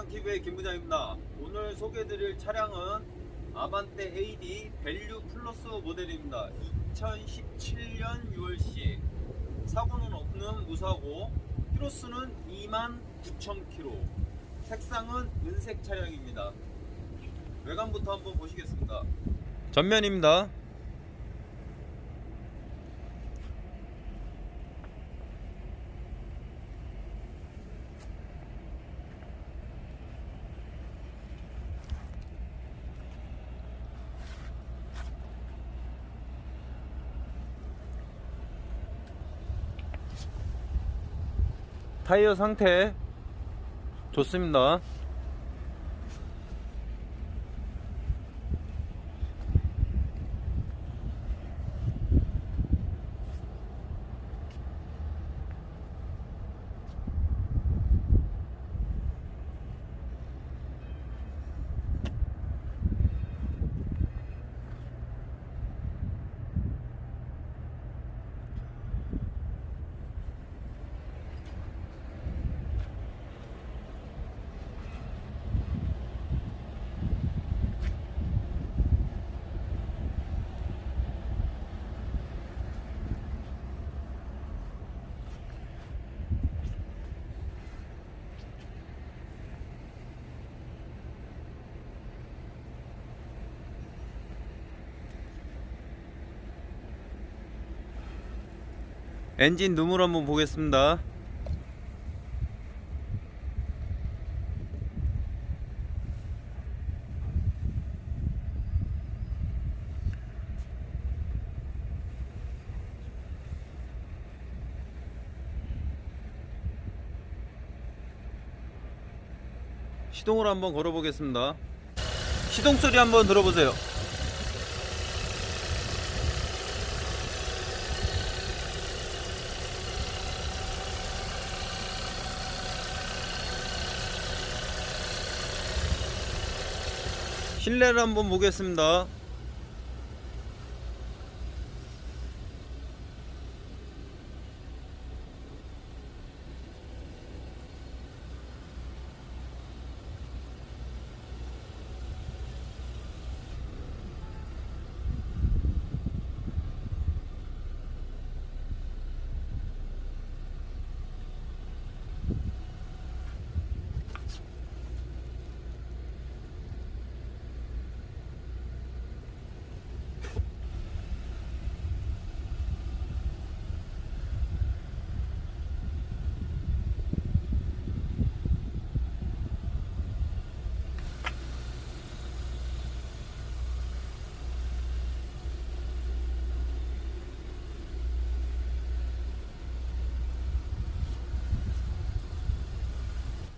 김부장TV의 김부장입니다. 오늘 소개해드릴 차량은 아반떼 AD 밸류 플러스 모델입니다. 2017년 6월식 사고는 없는 무사고 키로수는 29,000km 색상은 은색 차량입니다. 외관부터 한번 보시겠습니다. 전면입니다. 타이어 상태 좋습니다. 엔진 누물 한번 보겠습니다. 시동을 한번 걸어 보겠습니다. 시동 소리 한번 들어보세요. 실내를 한번 보겠습니다.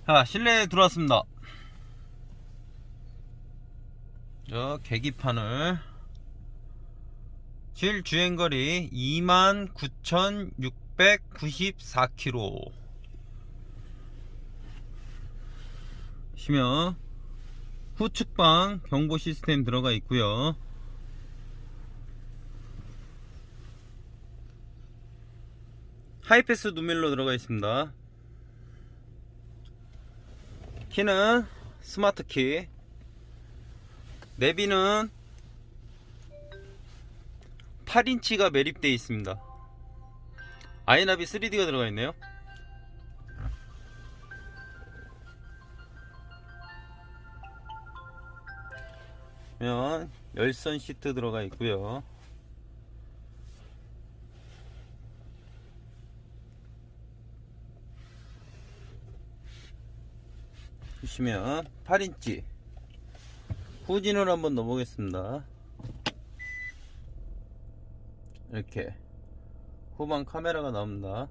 자, 실내에 들어왔습니다. 저 계기판을 실 주행거리 29,694km 시면 후측방 경보 시스템 들어가 있고요. 하이패스 누멜로 들어가 있습니다. 키는 스마트 키 내비는 8인치가 매립되어 있습니다. 아이나비 3D가 들어가 있네요. 면 열선 시트 들어가 있고요 보시면 8인치 후진을 한번 넣어보겠습니다. 이렇게 후방 카메라가 나옵니다.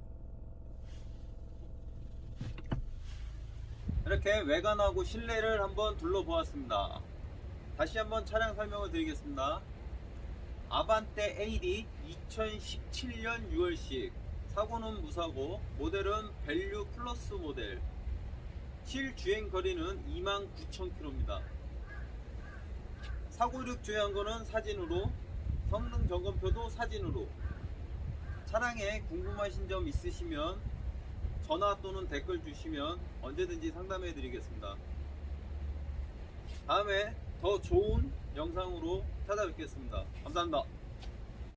이렇게 외관하고 실내를 한번 둘러보았습니다. 다시 한번 차량 설명을 드리겠습니다. 아반떼 AD 2017년 6월식. 사고는 무사고 모델은 밸류 플러스 모델 실 주행 거리는 29,000km입니다. 사고 이력 주행한 거는 사진으로, 성능 점검표도 사진으로. 차량에 궁금하신 점 있으시면 전화 또는 댓글 주시면 언제든지 상담해 드리겠습니다. 다음에 더 좋은 영상으로 찾아뵙겠습니다. 감사합니다.